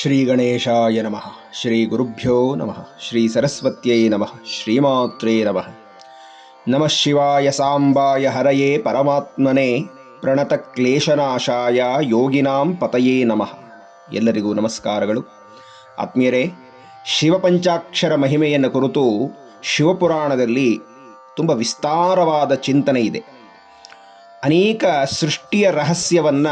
ಶ್ರೀ ಗಣೇಶಾಯ ನಮಃ ಶ್ರೀ ಗುರುಭ್ಯೋ ನಮಃ ಶ್ರೀ ಸರಸ್ವತ್ಯೈ ನಮಃ ಶ್ರೀಮಾತ್ರೇ ನಮಃ ನಮಃ ಶಿವಾಯ ಸಾಂಬಾಯ ಹರಯೇ ಪರಮಾತ್ಮನೇ ಪ್ರಣತ ಕ್ಲೇಶನಾಶಾಯ ಯೋಗಿನಾಂ ಪತಯೇ ನಮಃ ಎಲ್ಲರಿಗೂ ನಮಸ್ಕಾರಗಳು. ಆತ್ಮೀಯರೇ, ಶಿವಪಂಚಾಕ್ಷರ ಮಹಿಮೆಯನ್ನು ಕುರಿತು ಶಿವಪುರಾಣದಲ್ಲಿ ತುಂಬ ವಿಸ್ತಾರವಾದ ಚಿಂತನೆ ಇದೆ. ಅನೇಕ ಸೃಷ್ಟಿಯ ರಹಸ್ಯವನ್ನ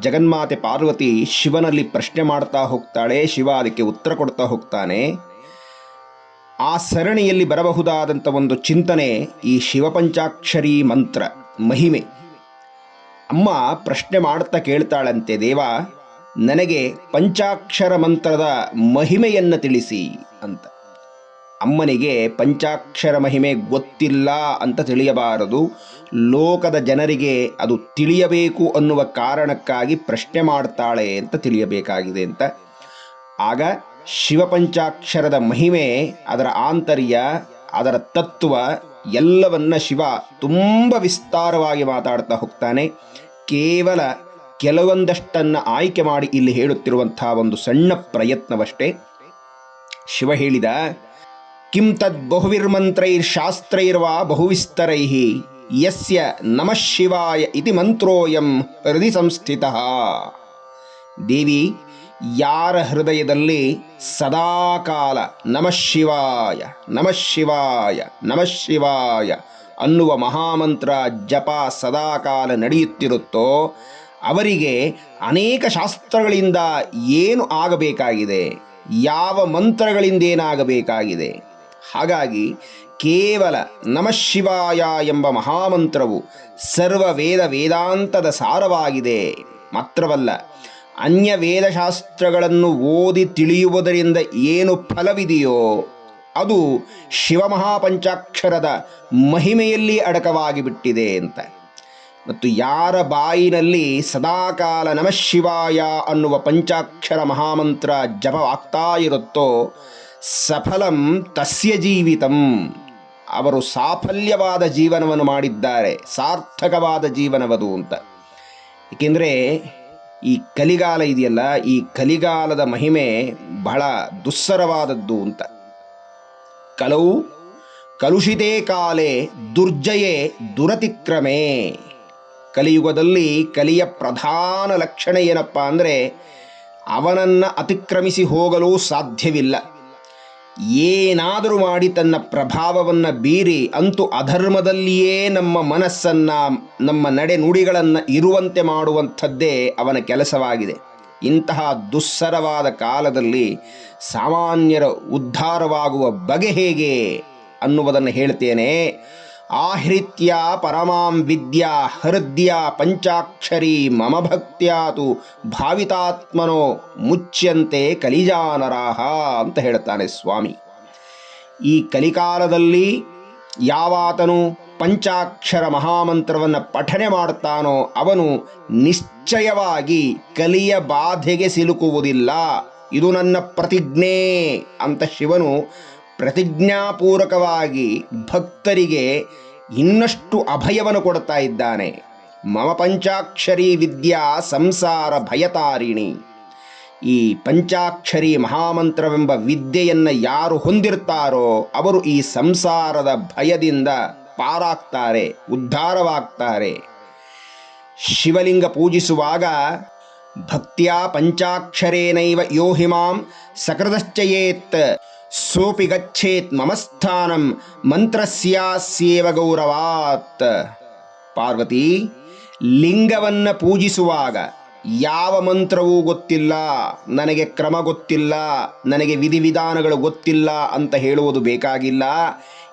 ಜಗನ್ಮಾತೆ ಪಾರ್ವತಿ ಶಿವನಲ್ಲಿ ಪ್ರಶ್ನೆ ಮಾಡ್ತಾ ಹೋಗ್ತಾಳೆ, ಶಿವ ಅದಕ್ಕೆ ಉತ್ತರ ಕೊಡ್ತಾ ಹೋಗ್ತಾನೆ. ಆ ಸರಣಿಯಲ್ಲಿ ಬರಬಹುದಾದಂಥ ಒಂದು ಚಿಂತನೆ ಈ ಶಿವಪಂಚಾಕ್ಷರಿ ಮಂತ್ರ, ಮಹಿಮೆ. ಅಮ್ಮ ಪ್ರಶ್ನೆ ಮಾಡ್ತಾ ಕೇಳ್ತಾಳಂತೆ, ದೇವ, ನನಗೆ ಪಂಚಾಕ್ಷರ ಮಂತ್ರದ ಮಹಿಮೆಯನ್ನು ತಿಳಿಸಿ ಅಂತ. ಅಮ್ಮನಿಗೆ ಪಂಚಾಕ್ಷರ ಮಹಿಮೆ ಗೊತ್ತಿಲ್ಲ ಅಂತ ತಿಳಿಯಬಾರದು. ಲೋಕದ ಜನರಿಗೆ ಅದು ತಿಳಿಯಬೇಕು ಅನ್ನುವ ಕಾರಣಕ್ಕಾಗಿ ಪ್ರಶ್ನೆ ಮಾಡ್ತಾಳೆ ಅಂತ ತಿಳಿಯಬೇಕಾಗಿದೆ ಅಂತ. ಆಗ ಶಿವಪಂಚಾಕ್ಷರದ ಮಹಿಮೆ, ಅದರ ಆಂತರ್ಯ, ಅದರ ತತ್ವ ಎಲ್ಲವನ್ನ ಶಿವ ತುಂಬ ವಿಸ್ತಾರವಾಗಿ ಮಾತಾಡ್ತಾ ಹೋಗ್ತಾನೆ. ಕೇವಲ ಕೆಲವೊಂದಷ್ಟನ್ನು ಆಯ್ಕೆ ಮಾಡಿ ಇಲ್ಲಿ ಹೇಳುತ್ತಿರುವಂತಹ ಒಂದು ಸಣ್ಣ ಪ್ರಯತ್ನವಷ್ಟೇ. ಶಿವ ಹೇಳಿದ ಕಿಂ ತದ್ ಬಹುವಿರ್ಮಂತ್ರೈರ್ಶಾಸ್ತ್ರೈರ್ವಾ ಬಹುವಿಸ್ತರೈ ಯಸ್ಯ ನಮಃ ಶಿವಾಯ ಇತಿ ಮಂತ್ರೋಯಂ ಹೃದಯ ಸಂಸ್ಥಿತ. ದೇವಿ, ಯಾರ ಹೃದಯದಲ್ಲಿ ಸದಾಕಾಲ ನಮಃ ಶಿವಾಯ ನಮಃ ಶಿವಾಯ ನಮಃ ಶಿವಾಯ ಅನ್ನುವ ಮಹಾಮಂತ್ರ ಜಪ ಸದಾಕಾಲ ನಡೆಯುತ್ತಿರುತ್ತೋ, ಅವರಿಗೆ ಅನೇಕ ಶಾಸ್ತ್ರಗಳಿಂದ ಏನು ಆಗಬೇಕಾಗಿದೆ, ಯಾವ ಮಂತ್ರಗಳಿಂದ ಏನಾಗಬೇಕಾಗಿದೆ ಹಾಗಾಗಿ ಕೇವಲ ನಮಃ ಶಿವಾಯ ಎಂಬ ಮಹಾಮಂತ್ರವು ಸರ್ವ ವೇದ ವೇದಾಂತದ ಸಾರವಾಗಿದೆ. ಮಾತ್ರವಲ್ಲ, ಅನ್ಯ ವೇದಶಾಸ್ತ್ರಗಳನ್ನು ಓದಿ ತಿಳಿಯುವುದರಿಂದ ಏನು ಫಲವಿದೆಯೋ, ಅದು ಶಿವಮಹಾಪಂಚಾಕ್ಷರದ ಮಹಿಮೆಯಲ್ಲಿ ಅಡಕವಾಗಿ ಬಿಟ್ಟಿದೆ ಅಂತ. ಮತ್ತು ಯಾರ ಬಾಯಿನಲ್ಲಿ ಸದಾಕಾಲ ನಮಃ ಶಿವಾಯ ಅನ್ನುವ ಪಂಚಾಕ್ಷರ ಮಹಾಮಂತ್ರ ಜಪವಾಗ್ತಾ ಇರುತ್ತೋ ಸಫಲಂ ತಸ್ಯ ಜೀವಿತಂ. ಅವರು ಸಾಫಲ್ಯವಾದ ಜೀವನವನ್ನು ಮಾಡಿದ್ದಾರೆ, ಸಾರ್ಥಕವಾದ ಜೀವನವದು ಅಂತ. ಏಕೆಂದರೆ ಈ ಕಲಿಗಾಲ ಇದೆಯಲ್ಲ, ಈ ಕಲಿಗಾಲದ ಮಹಿಮೆ ಬಹಳ ದುಸ್ಸರವಾದದ್ದು ಅಂತ. ಕಲವು ಕಲುಷಿತೇ ಕಾಲೇ ದುರ್ಜಯೇ ದುರತಿಕ್ರಮೇ. ಕಲಿಯುಗದಲ್ಲಿ ಕಲಿಯ ಪ್ರಧಾನ ಲಕ್ಷಣ ಏನಪ್ಪ ಅಂದರೆ, ಅವನನ್ನು ಅತಿಕ್ರಮಿಸಿ ಹೋಗಲು ಸಾಧ್ಯವಿಲ್ಲ. ಏನಾದರೂ ಮಾಡಿ ತನ್ನ ಪ್ರಭಾವವನ್ನು ಬೀರಿ ಅಂತೂ ಅಧರ್ಮದಲ್ಲಿಯೇ ನಮ್ಮ ಮನಸ್ಸನ್ನು, ನಮ್ಮ ನಡೆ ನುಡಿಗಳನ್ನು ಇರುವಂತೆ ಮಾಡುವಂಥದ್ದೇ ಅವನ ಕೆಲಸವಾಗಿದೆ. ಇಂತಹ ದುಸ್ಸರವಾದ ಕಾಲದಲ್ಲಿ ಸಾಮಾನ್ಯರ ಉದ್ಧಾರವಾಗುವ ಬಗೆ ಹೇಗೆ ಅನ್ನುವುದನ್ನು ಹೇಳ್ತೇನೆ. ಆಹೃತ್ಯ ಪರಮಾಂ ವಿದ್ಯಾ ಹೃದಯ ಪಂಚಾಕ್ಷರಿ ಮಮ ಭಕ್ತ್ಯಾತು ಭಾವಿತಾತ್ಮನೋ ಮುಚ್ಚ್ಯಂತೆ ಕಲಿಜಾನರಾಹ ಅಂತ ಹೇಳ್ತಾನೆ ಸ್ವಾಮಿ. ಈ ಕಲಿಕಾಲದಲ್ಲಿ ಯಾವಾತನು ಪಂಚಾಕ್ಷರ ಮಹಾಮಂತ್ರವನ್ನು ಪಠನೆ ಮಾಡ್ತಾನೋ ಅವನು ನಿಶ್ಚಯವಾಗಿ ಕಲಿಯ ಬಾಧೆಗೆ ಸಿಲುಕುವುದಿಲ್ಲ. ಇದು ನನ್ನ ಪ್ರತಿಜ್ಞೆ ಅಂತ ಶಿವನು ಪ್ರತಿಜ್ಞಾಪೂರ್ವಕವಾಗಿ ಭಕ್ತರಿಗೆ ಇನ್ನಷ್ಟು ಅಭಯವನ್ನು ಕೊಡ್ತಾ ಇದ್ದಾನೆ. ಮಮ ಪಂಚಾಕ್ಷರಿ ವಿದ್ಯಾ ಸಂಸಾರ ಭಯತಾರಿಣಿ. ಈ ಪಂಚಾಕ್ಷರಿ ಮಹಾಮಂತ್ರವೆಂಬ ವಿದ್ಯೆಯನ್ನು ಯಾರು ಹೊಂದಿರ್ತಾರೋ ಅವರು ಈ ಸಂಸಾರದ ಭಯದಿಂದ ಪಾರಾಗ್ತಾರೆ, ಉದ್ಧಾರವಾಗ್ತಾರೆ. ಶಿವಲಿಂಗ ಪೂಜಿಸುವಾಗ ಭಕ್ತಿಯ ಪಂಚಾಕ್ಷರೇನೈವ ಯೋಹಿಮಾಂ ಸಕೃತಶ್ಚಯೇತ್ ಸೋಪಿ ಗಚ್ಚೇತ್ ಮಮಸ್ಥಾನಂ ಮಂತ್ರಸ್ಯಾಸ್ಯೇವ ಗೌರವಾತ್ ಪಾರ್ವತಿ, ಲಿಂಗವನ್ನ ಪೂಜಿಸುವಾಗ ಯಾವ ಮಂತ್ರವೂ ಗೊತ್ತಿಲ್ಲ, ನನಗೆ ಕ್ರಮ ಗೊತ್ತಿಲ್ಲ, ನನಗೆ ವಿಧಿವಿಧಾನಗಳು ಗೊತ್ತಿಲ್ಲ ಅಂತ ಹೇಳುವುದು ಬೇಕಾಗಿಲ್ಲ.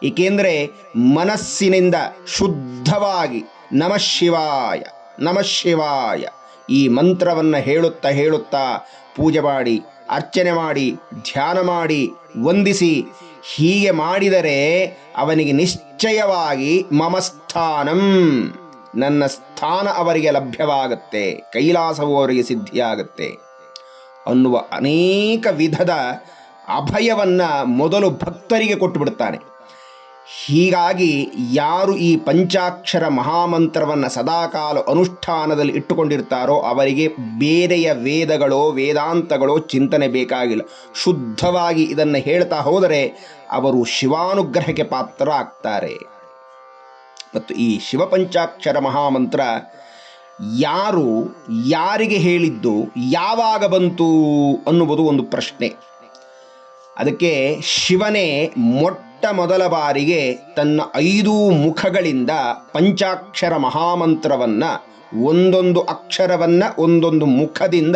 ಏಕೆಂದರೆ ಮನಸ್ಸಿನಿಂದ ಶುದ್ಧವಾಗಿ ನಮಃ ಶಿವಾಯ ನಮಃ ಶಿವಾಯ ಈ ಮಂತ್ರವನ್ನು ಹೇಳುತ್ತಾ ಹೇಳುತ್ತಾ ಪೂಜೆ ಮಾಡಿ ಅರ್ಚನೆ ಮಾಡಿ, ಧ್ಯಾನ ಮಾಡಿ, ವಂದಿಸಿ, ಹೀಗೆ ಮಾಡಿದರೆ ಅವನಿಗೆ ನಿಶ್ಚಯವಾಗಿ ಮಮಸ್ಥಾನಂ. ನನ್ನ ಸ್ಥಾನ ಅವರಿಗೆ ಲಭ್ಯವಾಗುತ್ತೆ, ಕೈಲಾಸವು ಅವರಿಗೆ ಸಿದ್ಧಿಯಾಗುತ್ತೆ ಅನ್ನುವ ಅನೇಕ ವಿಧದ ಅಭಯವನ್ನು ಮೊದಲು ಭಕ್ತರಿಗೆ ಕೊಟ್ಟು ಬಿಡ್ತಾನೆ. ಹೀಗಾಗಿ ಯಾರು ಈ ಪಂಚಾಕ್ಷರ ಮಹಾಮಂತ್ರವನ್ನು ಸದಾಕಾಲ ಅನುಷ್ಠಾನದಲ್ಲಿ ಇಟ್ಟುಕೊಂಡಿರ್ತಾರೋ ಅವರಿಗೆ ಬೇರೆಯ ವೇದಗಳೋ, ವೇದಾಂತಗಳೋ ಚಿಂತನೆ ಬೇಕಾಗಿಲ್ಲ. ಶುದ್ಧವಾಗಿ ಇದನ್ನು ಹೇಳ್ತಾ ಹೋದರೆ ಅವರು ಶಿವಾನುಗ್ರಹಕ್ಕೆ ಪಾತ್ರ ಆಗ್ತಾರೆ ಮತ್ತು ಈ ಶಿವಪಂಚಾಕ್ಷರ ಮಹಾಮಂತ್ರ, ಯಾರು ಯಾರಿಗೆ ಹೇಳಿದ್ದು, ಯಾವಾಗ ಬಂತು ಅನ್ನುವುದು ಒಂದು ಪ್ರಶ್ನೆ. ಅದಕ್ಕೆ ಶಿವನೇ ಮೊಟ್ಟ ಮೊದಲ ಬಾರಿಗೆ ತನ್ನ ಐದು ಮುಖಗಳಿಂದ ಪಂಚಾಕ್ಷರ ಮಹಾಮಂತ್ರವನ್ನ, ಒಂದೊಂದು ಅಕ್ಷರವನ್ನ, ಒಂದೊಂದು ಮುಖದಿಂದ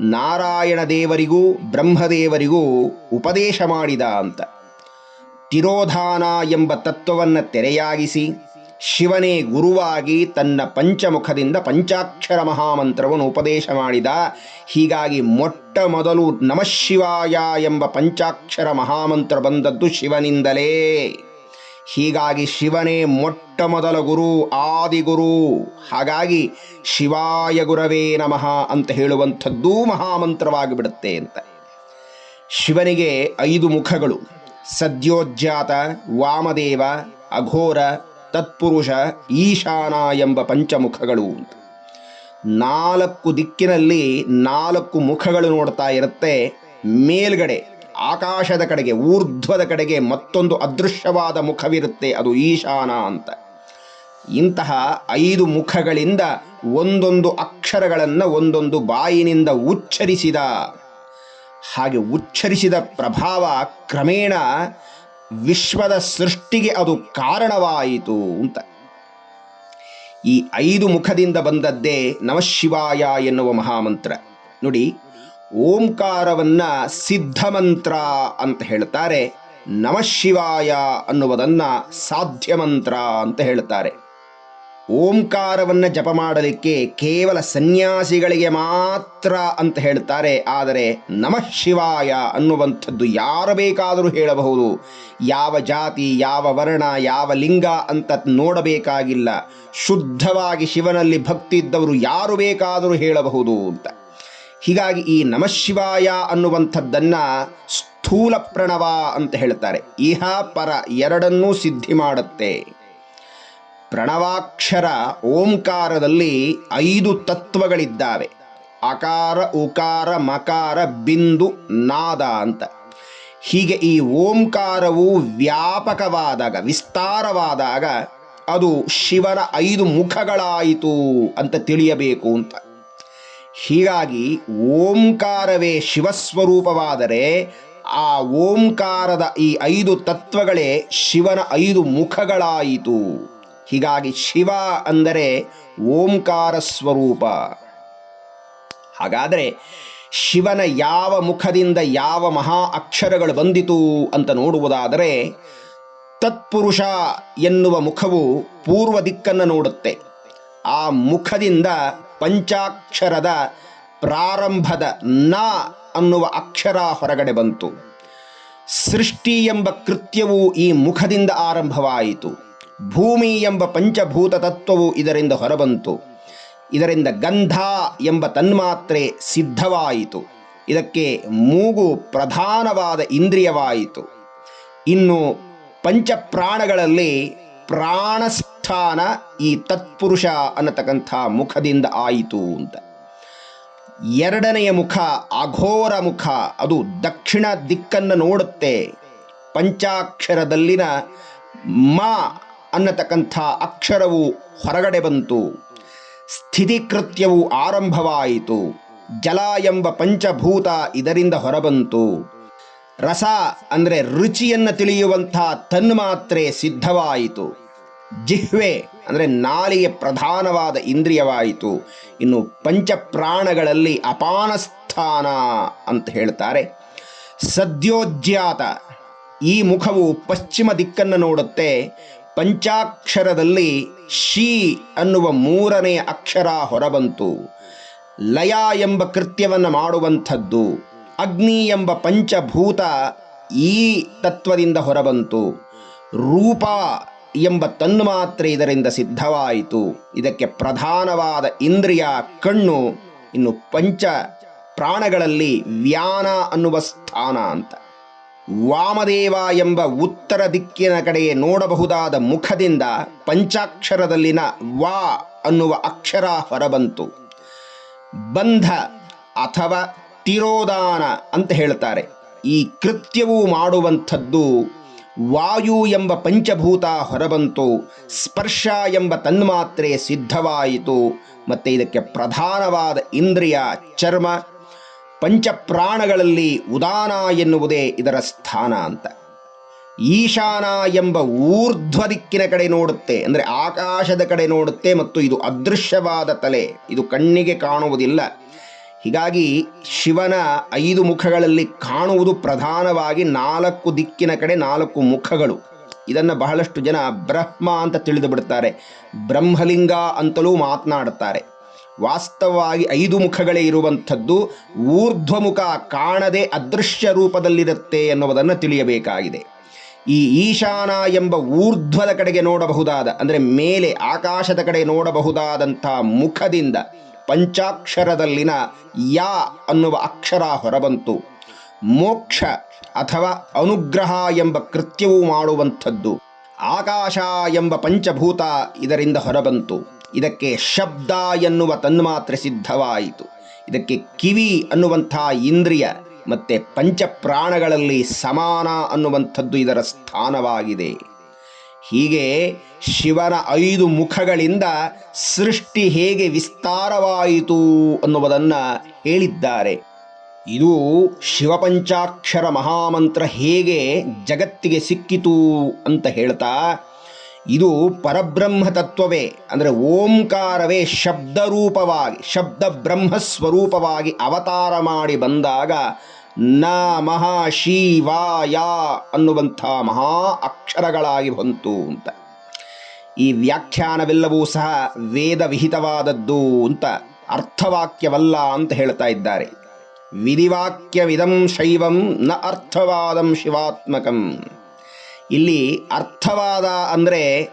ನಾರಾಯಣ ದೇವರಿಗೂ, ಬ್ರಹ್ಮದೇವರಿಗೂ ಉಪದೇಶ ಮಾಡಿದ ಅಂತ. ತಿರೋಧಾನ ಎಂಬ ತತ್ವವನ್ನು ತೆರೆಯಾಗಿಸಿ ಶಿವನೇ ಗುರುವಾಗಿ ತನ್ನ ಪಂಚಮುಖದಿಂದ ಪಂಚಾಕ್ಷರ ಮಹಾಮಂತ್ರವನ್ನು ಉಪದೇಶ ಮಾಡಿದ. ಹೀಗಾಗಿ ಮೊಟ್ಟ ಮೊದಲು ನಮಃಶಿವಾಯ ಎಂಬ ಪಂಚಾಕ್ಷರ ಮಹಾಮಂತ್ರ ಬಂದದ್ದು ಶಿವನಿಂದಲೇ. ಹೀಗಾಗಿ ಶಿವನೇ ಮೊಟ್ಟ ಮೊದಲ ಗುರು ಆದಿಗುರು ಹಾಗಾಗಿ ಶಿವಾಯ ಗುರವೇ ನಮಃ ಅಂತ ಹೇಳುವಂಥದ್ದೂ ಮಹಾಮಂತ್ರವಾಗಿ ಬಿಡುತ್ತೆ ಅಂತ. ಶಿವನಿಗೆ ಐದು ಮುಖಗಳು. ಸದ್ಯೋಜ್ಜಾತ ವಾಮದೇವ, ಅಘೋರ ತತ್ಪುರುಷ ಈಶಾನ ಎಂಬ ಪಂಚಮುಖಗಳು ನಾಲ್ಕು ದಿಕ್ಕಿನಲ್ಲಿ ನಾಲ್ಕು ಮುಖಗಳು ನೋಡ್ತಾ ಇರುತ್ತೆ. ಮೇಲ್ಗಡೆ, ಆಕಾಶದ ಕಡೆಗೆ, ಊರ್ಧ್ವದ ಕಡೆಗೆ ಮತ್ತೊಂದು ಅದೃಶ್ಯವಾದ ಮುಖವಿರುತ್ತೆ, ಅದು ಈಶಾನ ಅಂತ. ಇಂತಹ ಐದು ಮುಖಗಳಿಂದ ಒಂದೊಂದು ಅಕ್ಷರಗಳನ್ನು ಒಂದೊಂದು ಬಾಯಿನಿಂದ ಉಚ್ಚರಿಸಿದ, ಹಾಗೆ ಉಚ್ಚರಿಸಿದ ಪ್ರಭಾವ ಕ್ರಮೇಣ ವಿಶ್ವದ ಸೃಷ್ಟಿಗೆ ಅದು ಕಾರಣವಾಯಿತು ಅಂತ. ಈ ಐದು ಮುಖದಿಂದ ಬಂದದ್ದೇ ನಮಃಶಿವಾಯ ಎನ್ನುವ ಮಹಾಮಂತ್ರ. ನೋಡಿ, ಓಂಕಾರವನ್ನ ಸಿದ್ಧಮಂತ್ರ ಅಂತ ಹೇಳ್ತಾರೆ ನಮಃಶಿವಾಯ ಅನ್ನುವುದನ್ನ ಸಾಧ್ಯ ಮಂತ್ರ ಅಂತ ಹೇಳ್ತಾರೆ ಓಂಕಾರವನ್ನು ಜಪ ಮಾಡಲಿಕ್ಕೆ ಕೇವಲ ಸನ್ಯಾಸಿಗಳಿಗೆ ಮಾತ್ರ ಅಂತ ಹೇಳ್ತಾರೆ. ಆದರೆ ನಮಃ ಶಿವಾಯ ಅನ್ನುವಂಥದ್ದು ಯಾರು ಬೇಕಾದರೂ ಹೇಳಬಹುದು. ಯಾವ ಜಾತಿ, ಯಾವ ವರ್ಣ, ಯಾವ ಲಿಂಗ ಅಂತ ನೋಡಬೇಕಾಗಿಲ್ಲ. ಶುದ್ಧವಾಗಿ ಶಿವನಲ್ಲಿ ಭಕ್ತಿ ಇದ್ದವರು ಯಾರು ಬೇಕಾದರೂ ಹೇಳಬಹುದು ಅಂತ. ಹೀಗಾಗಿ ಈ ನಮಃಶಿವಾಯ ಅನ್ನುವಂಥದ್ದನ್ನು ಸ್ಥೂಲ ಪ್ರಣವ ಅಂತ ಹೇಳ್ತಾರೆ. ಇಹ ಪರ ಎರಡನ್ನೂ ಸಿದ್ಧಿ ಮಾಡುತ್ತೆ. ಪ್ರಣವಾಕ್ಷರ ಓಂಕಾರದಲ್ಲಿ ಐದು ತತ್ವಗಳಿದ್ದಾವೆ. ಅಕಾರ, ಉಕಾರ, ಮಕಾರ, ಬಿಂದು, ನಾದ ಅಂತ. ಹೀಗೆ ಈ ಓಂಕಾರವು ವ್ಯಾಪಕವಾದಾಗ, ವಿಸ್ತಾರವಾದಾಗ ಅದು ಶಿವನ ಐದು ಮುಖಗಳಾಯಿತು ಅಂತ ತಿಳಿಯಬೇಕು ಅಂತ. ಹೀಗಾಗಿ ಓಂಕಾರವೇ ಶಿವಸ್ವರೂಪವಾದರೆ ಆ ಓಂಕಾರದ ಈ ಐದು ತತ್ವಗಳೇ ಶಿವನ ಐದು ಮುಖಗಳಾಯಿತು. ಹೀಗಾಗಿ ಶಿವ ಅಂದರೆ ಓಂಕಾರ ಸ್ವರೂಪ. ಹಾಗಾದರೆ ಶಿವನ ಯಾವ ಮುಖದಿಂದ ಯಾವ ಮಹಾ ಅಕ್ಷರಗಳು ಬಂದಿತು ಅಂತ ನೋಡುವುದಾದರೆ ತತ್ಪುರುಷ ಎನ್ನುವ ಮುಖವು ಪೂರ್ವ ದಿಕ್ಕನ್ನು ನೋಡುತ್ತೆ. ಆ ಮುಖದಿಂದ ಪಂಚಾಕ್ಷರದ ಪ್ರಾರಂಭದ ನ ಅನ್ನುವ ಅಕ್ಷರ ಹೊರಗಡೆ ಬಂತು. ಸೃಷ್ಟಿ ಎಂಬ ಕೃತ್ಯವು ಈ ಮುಖದಿಂದ ಆರಂಭವಾಯಿತು. ಭೂಮಿ ಎಂಬ ಪಂಚಭೂತ ತತ್ವವು ಇದರಿಂದ ಹೊರಬಂತು. ಇದರಿಂದ ಗಂಧ ಎಂಬ ತನ್ಮಾತ್ರೆ ಸಿದ್ಧವಾಯಿತು. ಇದಕ್ಕೆ ಮೂಗು ಪ್ರಧಾನವಾದ ಇಂದ್ರಿಯವಾಯಿತು. ಇನ್ನು ಪಂಚಪ್ರಾಣಗಳಲ್ಲಿ ಪ್ರಾಣಸ್ಥಾನ ಈ ತತ್ಪುರುಷ ಅನ್ನತಕ್ಕಂಥ ಮುಖದಿಂದ ಆಯಿತು ಅಂತ. ಎರಡನೆಯ ಮುಖ, ಅಘೋರ ಮುಖ, ಅದು ದಕ್ಷಿಣ ದಿಕ್ಕನ್ನು ನೋಡುತ್ತೆ. ಪಂಚಾಕ್ಷರದಲ್ಲಿನ ಮ ಅನ್ನತಕ್ಕಂಥ ಅಕ್ಷರವು ಹೊರಗಡೆ ಬಂತು. ಸ್ಥಿತಿಕೃತ್ಯವು ಆರಂಭವಾಯಿತು. ಜಲ ಎಂಬ ಪಂಚಭೂತ ಇದರಿಂದ ಹೊರಬಂತು. ರಸ ಅಂದರೆ ರುಚಿಯನ್ನು ತಿಳಿಯುವಂಥ ತನ್ಮಾತ್ರೆ ಸಿದ್ಧವಾಯಿತು. ಜಿಹ್ವೆ ಅಂದರೆ ನಾಲಿಗೆ ಪ್ರಧಾನವಾದ ಇಂದ್ರಿಯವಾಯಿತು. ಇನ್ನು ಪಂಚಪ್ರಾಣಗಳಲ್ಲಿ ಅಪಾನಸ್ಥಾನ ಅಂತ ಹೇಳ್ತಾರೆ. ಸದ್ಯೋಜ್ಯಾತ ಈ ಮುಖವು ಪಶ್ಚಿಮ ದಿಕ್ಕನ್ನು ನೋಡುತ್ತೆ. ಪಂಚಾಕ್ಷರದಲ್ಲಿ ಶಿ ಅನ್ನುವ ಮೂರನೇ ಅಕ್ಷರ ಹೊರಬಂತು. ಲಯ ಎಂಬ ಕೃತ್ಯವನ್ನು ಮಾಡುವಂಥದ್ದು. ಅಗ್ನಿ ಎಂಬ ಪಂಚಭೂತ ಈ ತತ್ವದಿಂದ ಹೊರಬಂತು. ರೂಪ ಎಂಬ ತನ್ಮಾತ್ರೆ ಇದರಿಂದ ಸಿದ್ಧವಾಯಿತು. ಇದಕ್ಕೆ ಪ್ರಧಾನವಾದ ಇಂದ್ರಿಯ ಕಣ್ಣು, ಇನ್ನು ಪಂಚ ಪ್ರಾಣಗಳಲ್ಲಿ ವ್ಯಾನ ಅನ್ನುವ ಸ್ಥಾನ ಅಂತ. ವಾಮದೇವ ಎಂಬ ಉತ್ತರ ದಿಕ್ಕಿನ ಕಡೆಗೆ ನೋಡಬಹುದಾದ ಮುಖದಿಂದ ಪಂಚಾಕ್ಷರದಲ್ಲಿನ ವಾ ಅನ್ನುವ ಅಕ್ಷರ ಹೊರಬಂತು. ಬಂಧ ಅಥವಾ ತಿರೋದಾನ ಅಂತ ಹೇಳ್ತಾರೆ. ಈ ಕೃತ್ಯವು ಮಾಡುವಂಥದ್ದು ವಾಯು ಎಂಬ ಪಂಚಭೂತ ಹೊರಬಂತು, ಸ್ಪರ್ಶ ಎಂಬ ತನ್ಮಾತ್ರೆ ಸಿದ್ಧವಾಯಿತು, ಮತ್ತು ಇದಕ್ಕೆ ಪ್ರಧಾನವಾದ ಇಂದ್ರಿಯ ಚರ್ಮ ಪಂಚಪ್ರಾಣಗಳಲ್ಲಿ ಉದಾನ ಎನ್ನುವುದೇ ಇದರ ಸ್ಥಾನ ಅಂತ. ಈಶಾನ ಎಂಬ ಊರ್ಧ್ವ ದಿಕ್ಕಿನ ಕಡೆ ನೋಡುತ್ತೆ, ಅಂದರೆ ಆಕಾಶದ ಕಡೆ ನೋಡುತ್ತೆ ಮತ್ತು ಇದು ಅದೃಶ್ಯವಾದ ತಲೆ, ಇದು ಕಣ್ಣಿಗೆ ಕಾಣುವುದಿಲ್ಲ. ಹೀಗಾಗಿ ಶಿವನ ಐದು ಮುಖಗಳಲ್ಲಿ ಕಾಣುವುದು ಪ್ರಧಾನವಾಗಿ ನಾಲ್ಕು ದಿಕ್ಕಿನ ಕಡೆ ನಾಲ್ಕು ಮುಖಗಳು. ಇದನ್ನು ಬಹಳಷ್ಟು ಜನ ಬ್ರಹ್ಮ ಅಂತ ತಿಳಿದು ಬಿಡ್ತಾರೆ. ಬ್ರಹ್ಮಲಿಂಗ ಅಂತಲೂ ಮಾತನಾಡುತ್ತಾರೆ ವಾಸ್ತವವಾಗಿ ಐದು ಮುಖಗಳೇ ಇರುವಂಥದ್ದು, ಊರ್ಧ್ವಮುಖ ಕಾಣದೆ ಅದೃಶ್ಯ ರೂಪದಲ್ಲಿರುತ್ತೆ ಎನ್ನುವುದನ್ನು ತಿಳಿಯಬೇಕಾಗಿದೆ. ಈ ಈಶಾನ ಎಂಬ ಊರ್ಧ್ವದ ಕಡೆಗೆ ನೋಡಬಹುದಾದ, ಅಂದರೆ ಮೇಲೆ ಆಕಾಶದ ಕಡೆ ನೋಡಬಹುದಾದಂಥ ಮುಖದಿಂದ ಪಂಚಾಕ್ಷರದಲ್ಲಿನ ಯಾ ಅನ್ನುವ ಅಕ್ಷರ ಹೊರಬಂತು. ಮೋಕ್ಷ ಅಥವಾ ಅನುಗ್ರಹ ಎಂಬ ಕೃತ್ಯವೂ ಮಾಡುವಂಥದ್ದು. ಆಕಾಶ ಎಂಬ ಪಂಚಭೂತ ಇದರಿಂದ ಹೊರಬಂತು. ಇದಕ್ಕೆ ಶಬ್ದ ಎನ್ನುವ ತನ್ಮಾತ್ರೆ ಸಿದ್ಧವಾಯಿತು. ಇದಕ್ಕೆ ಕಿವಿ ಅನ್ನುವಂಥ ಇಂದ್ರಿಯ ಮತ್ತು ಪಂಚಪ್ರಾಣಗಳಲ್ಲಿ ಸಮಾನ ಅನ್ನುವಂಥದ್ದು ಇದರ ಸ್ಥಾನವಾಗಿದೆ. ಹೀಗೆ ಶಿವನ ಐದು ಮುಖಗಳಿಂದ ಸೃಷ್ಟಿ ಹೇಗೆ ವಿಸ್ತಾರವಾಯಿತು ಅನ್ನುವುದನ್ನು ಹೇಳಿದ್ದಾರೆ. ಇದು ಶಿವಪಂಚಾಕ್ಷರ ಮಹಾಮಂತ್ರ ಹೇಗೆ ಜಗತ್ತಿಗೆ ಸಿಕ್ಕಿತು ಅಂತ ಹೇಳ್ತಾ ಇದು ಪರಬ್ರಹ್ಮ ತತ್ವವೇ ಅಂದರೆ ಓಂಕಾರವೇ ಶಬ್ದರೂಪವಾಗಿ ಶಬ್ದ ಬ್ರಹ್ಮಸ್ವರೂಪವಾಗಿ ಅವತಾರ ಮಾಡಿ ಬಂದಾಗ ನ ಮಹಾ ಅನ್ನುವಂಥ ಮಹಾ ಅಕ್ಷರಗಳಾಗಿ ಬಂತು ಅಂತ. ಈ ವ್ಯಾಖ್ಯಾನವೆಲ್ಲವೂ ಸಹ ವೇದ ವಿಹಿತವಾದದ್ದು ಅಂತ ಅರ್ಥವಾಕ್ಯವಲ್ಲ ಅಂತ ಹೇಳ್ತಾ ಇದ್ದಾರೆ. ವಿಧಿವಾಕ್ಯವಿದಂ ಶೈವಂ ನ ಅರ್ಥವಾದಂ ಶಿವಾತ್ಮಕಂ. ಇಲ್ಲಿ ಅರ್ಥವಾದ ಅಂದರೆ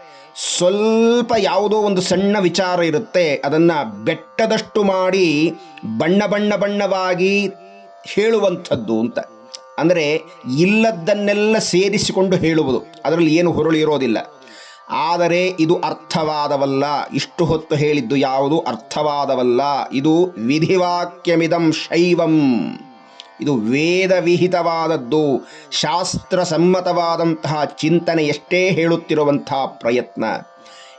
ಸ್ವಲ್ಪ ಯಾವುದೋ ಒಂದು ಸಣ್ಣ ವಿಚಾರ ಇರುತ್ತೆ. ಅದನ್ನು ಬೆಟ್ಟದಷ್ಟು ಮಾಡಿ ಬಣ್ಣ ಬಣ್ಣ ಬಣ್ಣವಾಗಿ ಹೇಳುವಂಥದ್ದು ಅಂತ. ಅಂದರೆ ಇಲ್ಲದ್ದನ್ನೆಲ್ಲ ಸೇರಿಸಿಕೊಂಡು ಹೇಳುವುದು. ಅದರಲ್ಲಿ ಏನು ಹೊರಳು ಇರೋದಿಲ್ಲ. ಆದರೆ ಇದು ಅರ್ಥವಾದವಲ್ಲ. ಇಷ್ಟು ಹೊತ್ತು ಹೇಳಿದ್ದು ಯಾವುದು ಅರ್ಥವಾದವಲ್ಲ. ಇದು ವಿಧಿವಾಕ್ಯಮಿದಂ ಶೈವಂ. ಇದು ವೇದ ವಿಹಿತವಾದದ್ದು ಶಾಸ್ತ್ರ ಸಮ್ಮತವಾದಂತಹ ಚಿಂತನೆ ಎಷ್ಟೇ ಹೇಳುತ್ತಿರುವಂತಹ ಪ್ರಯತ್ನ.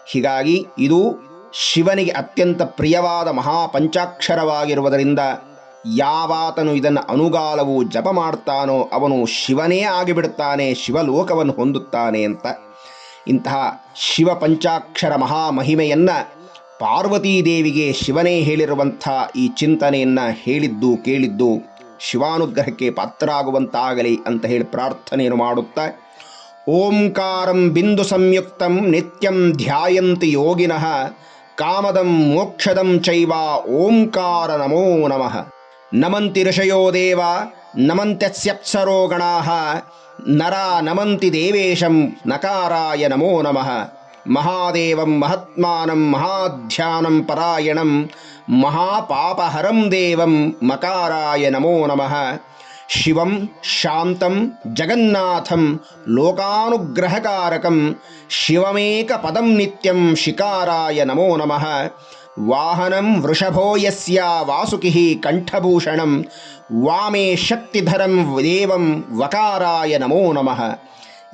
ಹೀಗಾಗಿ ಇದು ಶಿವನಿಗೆ ಅತ್ಯಂತ ಪ್ರಿಯವಾದ ಮಹಾಪಂಚಾಕ್ಷರವಾಗಿರುವುದರಿಂದ ಯಾವಾತನು ಇದನ್ನು ಅನುಗಾಲವು ಜಪ ಮಾಡ್ತಾನೋ ಅವನು ಶಿವನೇ ಆಗಿಬಿಡ್ತಾನೆ ಶಿವಲೋಕವನ್ನು ಹೊಂದುತ್ತಾನೆ ಅಂತ. ಇಂತಹ ಶಿವ ಪಂಚಾಕ್ಷರ ಮಹಾಮಹಿಮೆಯನ್ನು ಪಾರ್ವತೀದೇವಿಗೆ ಶಿವನೇ ಹೇಳಿರುವಂಥ ಈ ಚಿಂತನೆಯನ್ನು ಹೇಳಿದ್ದು, ಕೇಳಿದ್ದು ಶಿವಾನುಗ್ರಹಕ್ಕೆ ಪಾತ್ರರಾಗುವಂತಾಗಲಿ ಅಂತ ಹೇಳಿ ಪ್ರಾರ್ಥನೆಯನ್ನು ಮಾಡುತ್ತಾ, ಓಂಕಾರಂ ಬಿಂದು ಸಂಯುಕ್ತಂ ನಿತ್ಯಂ ಧ್ಯಾಯಂತಿ ಯೋಗಿನಃ, ಕಾಮದಂ ಮೋಕ್ಷದಂ ಚೈವ ಓಂಕಾರ ನಮೋ ನಮಃ. ನಮಂತಿ ಋಷಯೋ ದೇವ ನಮಂತ್ಯಸ್ಯಪ್ಸರೋ ಗಣಾಃ ನರ ನಮಂತಿ ದೇವೇಶಂ ನಕಾರಾಯ ನಮೋ ನಮಃ. ಮಹಾದೇವಂ ಮಹಾತ್ಮಾನಂ ಮಹಾಧ್ಯಾನಂ ಪರಾಯಣಂ महापापहरं देवं मकाराय नमो नमः। शिवं शान्तं जगन्नाथं लोकानुग्रहकारकं शिवमेकपदं नित्यं शिकाराय नमो नमः। वाहनं वृषभो यस्य वासुकिः कण्ठभूषणं वामे शक्तिधरं देवं वकाराय नमो नमः।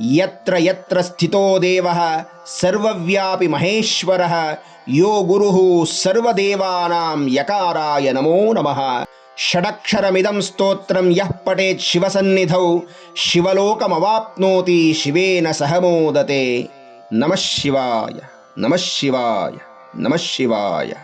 यत्र यत्र स्थितो देवः सर्वव्यापि महेश्वरः यो गुरुः सर्वदेवानां यकाराय नमो नमः। षडक्षरमिदं स्तोत्रं यः पठेत् शिवसन्निधौ शिवलोकमवाप्नोति शिवेन सह मोदते नमः शिवाय नमः शिवाय नमः शिवाय।